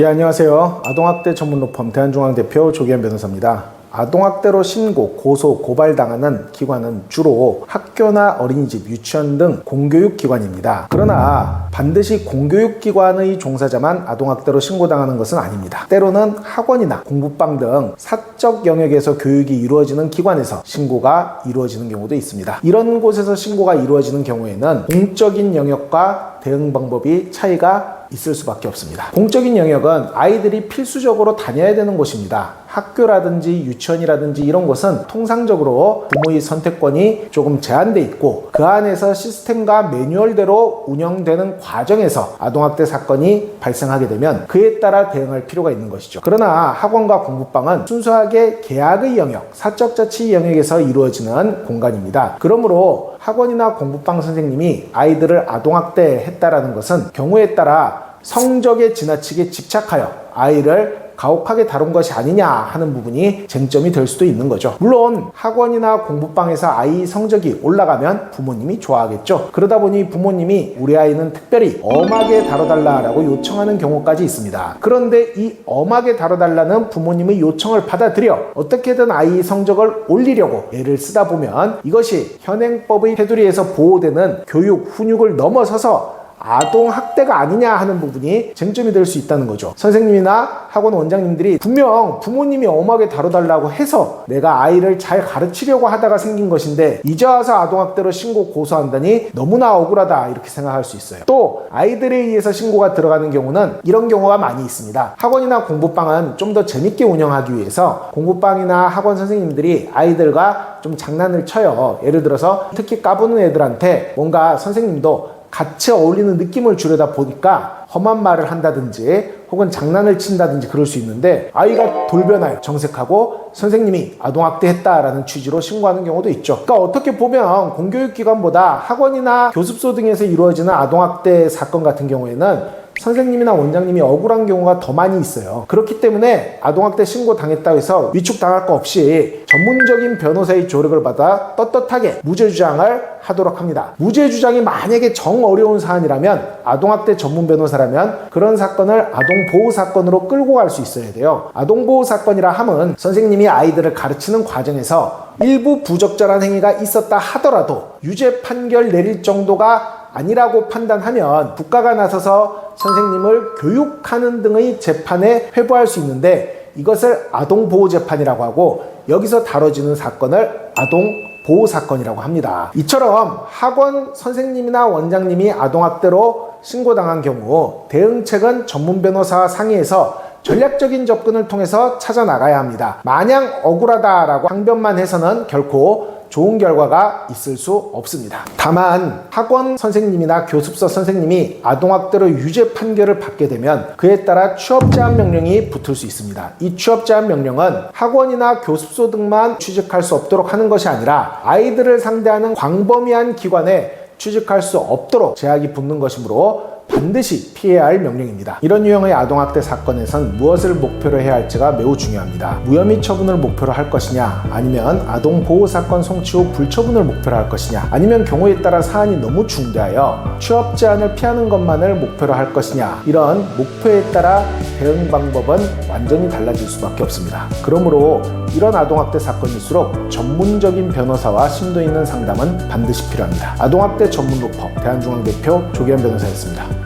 예, 안녕하세요. 아동학대 전문 로펌 대한중앙 대표 조기현 변호사입니다. 아동학대로 신고, 고소, 고발당하는 기관은 주로 학교나 어린이집, 유치원 등 공교육 기관입니다. 그러나 반드시 공교육 기관의 종사자만 아동학대로 신고당하는 것은 아닙니다. 때로는 학원이나 공부방 등 사적 영역에서 교육이 이루어지는 기관에서 신고가 이루어지는 경우도 있습니다. 이런 곳에서 신고가 이루어지는 경우에는 공적인 영역과 대응 방법이 차이가 있을 수밖에 없습니다. 공적인 영역은 아이들이 필수적으로 다녀야 되는 곳입니다. 학교라든지 유치원이라든지 이런 곳은 통상적으로 부모의 선택권이 조금 제한돼 있고 그 안에서 시스템과 매뉴얼대로 운영되는 과정에서 아동학대 사건이 발생하게 되면 그에 따라 대응할 필요가 있는 것이죠. 그러나 학원과 공부방은 순수하게 계약의 영역, 사적 자치 영역에서 이루어지는 공간입니다. 그러므로 학원이나 공부방 선생님이 아이들을 아동학대했다라는 것은 경우에 따라 성적에 지나치게 집착하여 아이를 가혹하게 다룬 것이 아니냐 하는 부분이 쟁점이 될 수도 있는 거죠. 물론 학원이나 공부방에서 아이 성적이 올라가면 부모님이 좋아하겠죠. 그러다 보니 부모님이 우리 아이는 특별히 엄하게 다뤄달라라고 요청하는 경우까지 있습니다. 그런데 이 엄하게 다뤄달라는 부모님의 요청을 받아들여 어떻게든 아이 성적을 올리려고 애를 쓰다 보면 이것이 현행법의 테두리에서 보호되는 교육, 훈육을 넘어서서 아동 학대가 아니냐 하는 부분이 쟁점이 될 수 있다는 거죠. 선생님이나 학원 원장님들이 분명 부모님이 엄하게 다뤄달라고 해서 내가 아이를 잘 가르치려고 하다가 생긴 것인데 이제 와서 아동학대로 신고 고소한다니 너무나 억울하다 이렇게 생각할 수 있어요. 또 아이들에 의해서 신고가 들어가는 경우는 이런 경우가 많이 있습니다. 학원이나 공부방은 좀 더 재밌게 운영하기 위해서 공부방이나 학원 선생님들이 아이들과 좀 장난을 쳐요. 예를 들어서 특히 까부는 애들한테 뭔가 선생님도 같이 어울리는 느낌을 주려다 보니까 험한 말을 한다든지 혹은 장난을 친다든지 그럴 수 있는데 아이가 돌변하여 정색하고 선생님이 아동학대했다라는 취지로 신고하는 경우도 있죠. 그러니까 어떻게 보면 공교육기관보다 학원이나 교습소 등에서 이루어지는 아동학대 사건 같은 경우에는 선생님이나 원장님이 억울한 경우가 더 많이 있어요. 그렇기 때문에 아동학대 신고 당했다고 해서 위축당할 거 없이 전문적인 변호사의 조력을 받아 떳떳하게 무죄 주장을 하도록 합니다. 무죄 주장이 만약에 정 어려운 사안이라면 아동학대 전문 변호사라면 그런 사건을 아동보호 사건으로 끌고 갈 수 있어야 돼요. 아동보호 사건이라 함은 선생님이 아이들을 가르치는 과정에서 일부 부적절한 행위가 있었다 하더라도 유죄 판결 내릴 정도가 아니라고 판단하면 국가가 나서서 선생님을 교육하는 등의 재판에 회부할 수 있는데 이것을 아동보호재판이라고 하고 여기서 다뤄지는 사건을 아동 보호 사건이라고 합니다. 이처럼 학원 선생님이나 원장님이 아동학대로 신고당한 경우 대응책은 전문 변호사와 상의해서 전략적인 접근을 통해서 찾아 나가야 합니다. 마냥 억울하다라고 항변만 해서는 결코 좋은 결과가 있을 수 없습니다. 다만 학원 선생님이나 교습소 선생님이 아동학대로 유죄 판결을 받게 되면 그에 따라 취업 제한 명령이 붙을 수 있습니다. 이 취업 제한 명령은 학원이나 교습소 등만 취직할 수 없도록 하는 것이 아니라 아이들을 상대하는 광범위한 기관에 취직할 수 없도록 제약이 붙는 것이므로 반드시 피해야 할 명령입니다. 이런 유형의 아동학대 사건에선 무엇을 목표로 해야 할지가 매우 중요합니다. 무혐의 처분을 목표로 할 것이냐, 아니면 아동 보호 사건 송치 후 불처분을 목표로 할 것이냐, 아니면 경우에 따라 사안이 너무 중대하여 취업 제한을 피하는 것만을 목표로 할 것이냐, 이런 목표에 따라 대응 방법은 완전히 달라질 수밖에 없습니다. 그러므로 이런 아동학대 사건일수록 전문적인 변호사와 심도 있는 상담은 반드시 필요합니다. 아동학대 전문 로펌 대한중앙대표 조기현 변호사였습니다.